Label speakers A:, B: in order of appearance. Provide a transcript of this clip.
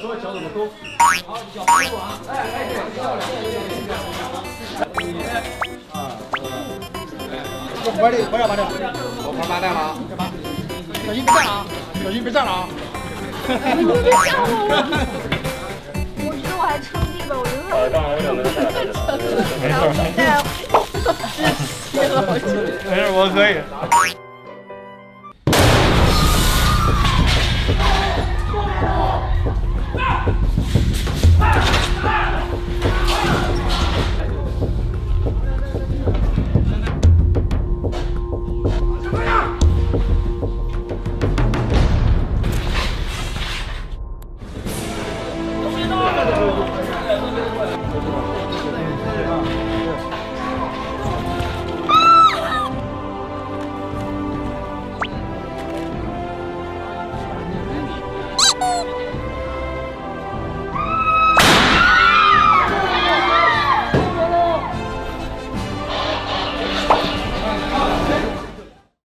A: 所有小怎么都。好，小步啊！哎哎，对，漂亮！一、二、三。快点，快点，快点！我快麻蛋了，干嘛？小心别站啊！小心别站了啊！
B: 你别吓我！我觉得我还撑地吧，我觉得。呃，当然有两个人在。没事，没事。没事，我可以。Yeah.